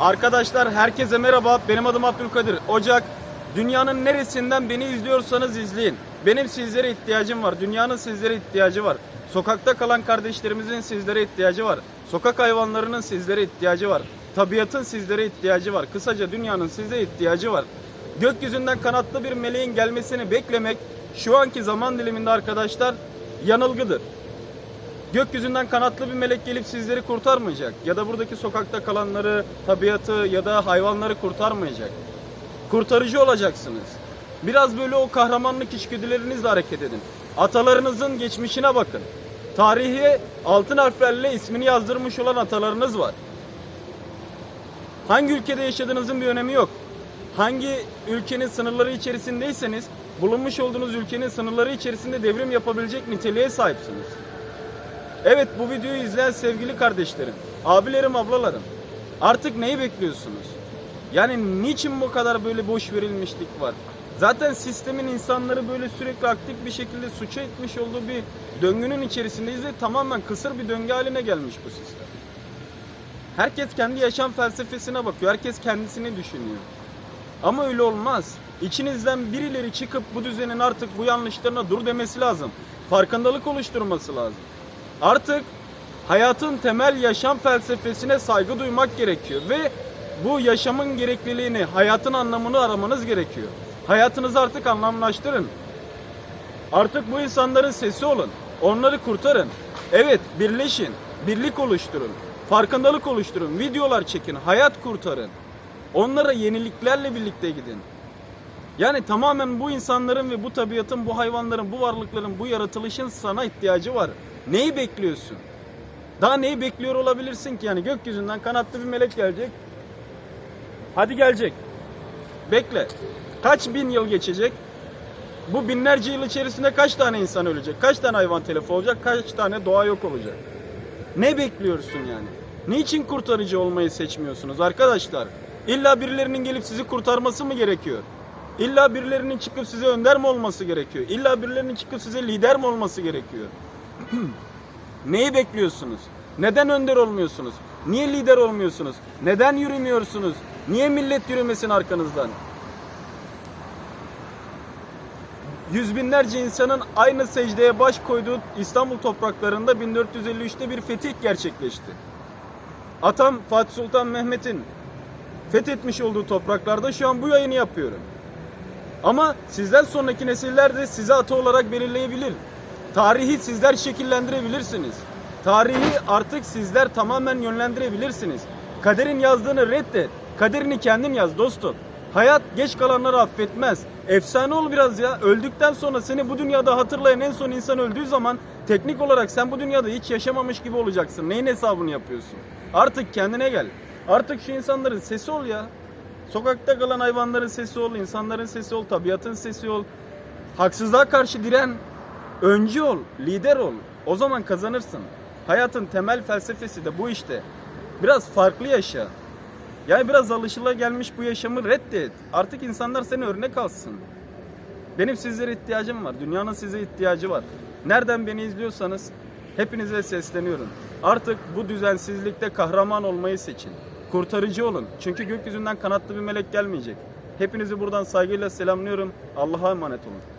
Arkadaşlar herkese merhaba. Benim adım Abdülkadir Ocak. Dünyanın neresinden beni izliyorsanız izleyin. Benim sizlere ihtiyacım var. Dünyanın sizlere ihtiyacı var. Sokakta kalan kardeşlerimizin sizlere ihtiyacı var. Sokak hayvanlarının sizlere ihtiyacı var. Tabiatın sizlere ihtiyacı var. Kısaca dünyanın size ihtiyacı var. Gökyüzünden kanatlı bir meleğin gelmesini beklemek şu anki zaman diliminde arkadaşlar yanılgıdır. Gökyüzünden kanatlı bir melek gelip sizleri kurtarmayacak. Ya da buradaki sokakta kalanları, tabiatı ya da hayvanları kurtarmayacak. Kurtarıcı olacaksınız. Biraz böyle o kahramanlık içgüdülerinizle hareket edin. Atalarınızın geçmişine bakın. Tarihe altın harflerle ismini yazdırmış olan atalarınız var. Hangi ülkede yaşadığınızın bir önemi yok. Hangi ülkenin sınırları içerisindeyseniz bulunmuş olduğunuz ülkenin sınırları içerisinde devrim yapabilecek niteliğe sahipsiniz. Evet bu videoyu izleyen sevgili kardeşlerim, abilerim, ablalarım. Artık neyi bekliyorsunuz? Yani niçin bu kadar böyle boş verilmişlik var? Zaten sistemin insanları böyle sürekli aktif bir şekilde suça etmiş olduğu bir döngünün içerisindeyiz ve tamamen kısır bir döngü haline gelmiş bu sistem. Herkes kendi yaşam felsefesine bakıyor. Herkes kendisini düşünüyor. Ama öyle olmaz. İçinizden birileri çıkıp bu düzenin artık bu yanlışlarına dur demesi lazım. Farkındalık oluşturması lazım. Artık hayatın temel yaşam felsefesine saygı duymak gerekiyor ve bu yaşamın gerekliliğini, hayatın anlamını aramanız gerekiyor. Hayatınızı artık anlamlaştırın. Artık bu insanların sesi olun. Onları kurtarın. Evet, birleşin. Birlik oluşturun. Farkındalık oluşturun. Videolar çekin. Hayat kurtarın. Onlara yeniliklerle birlikte gidin. Yani tamamen bu insanların ve bu tabiatın, bu hayvanların, bu varlıkların, bu yaratılışın sana ihtiyacı var. Neyi bekliyorsun? Daha neyi bekliyor olabilirsin ki? Yani gökyüzünden kanatlı bir melek gelecek. Hadi gelecek. Bekle. Kaç bin yıl geçecek? Bu binlerce yıl içerisinde kaç tane insan ölecek? Kaç tane hayvan telef olacak? Kaç tane doğa yok olacak? Ne bekliyorsun yani? Niçin kurtarıcı olmayı seçmiyorsunuz arkadaşlar? İlla birilerinin gelip sizi kurtarması mı gerekiyor? İlla birilerinin çıkıp size önder mi olması gerekiyor? İlla birilerinin çıkıp size lider mi olması gerekiyor? Neyi bekliyorsunuz? Neden önder olmuyorsunuz? Niye lider olmuyorsunuz? Neden yürümüyorsunuz? Niye millet yürümesin arkanızdan? Yüz binlerce insanın aynı secdeye baş koyduğu İstanbul topraklarında 1453'te bir fetih gerçekleşti. Atam Fatih Sultan Mehmet'in fethetmiş olduğu topraklarda şu an bu yayını yapıyorum. Ama sizden sonraki nesiller de size ata olarak belirleyebilir. Tarihi sizler şekillendirebilirsiniz. Tarihi artık sizler tamamen yönlendirebilirsiniz. Kaderin yazdığını reddet. Kaderini kendin yaz dostum. Hayat geç kalanları affetmez. Efsane ol biraz ya. Öldükten sonra seni bu dünyada hatırlayan en son insan öldüğü zaman teknik olarak sen bu dünyada hiç yaşamamış gibi olacaksın. Neyin hesabını yapıyorsun? Artık kendine gel. Artık şu insanların sesi ol ya. Sokakta kalan hayvanların sesi ol, insanların sesi ol, tabiatın sesi ol. Haksızlığa karşı diren, öncü ol, lider ol. O zaman kazanırsın. Hayatın temel felsefesi de bu işte. Biraz farklı yaşa. Yani biraz alışılagelmiş bu yaşamı reddet. Artık insanlar seni örnek alsın. Benim sizlere ihtiyacım var. Dünyanın size ihtiyacı var. Nereden beni izliyorsanız hepinize sesleniyorum. Artık bu düzensizlikte kahraman olmayı seçin. Kurtarıcı olun. Çünkü gökyüzünden kanatlı bir melek gelmeyecek. Hepinizi buradan saygıyla selamlıyorum. Allah'a emanet olun.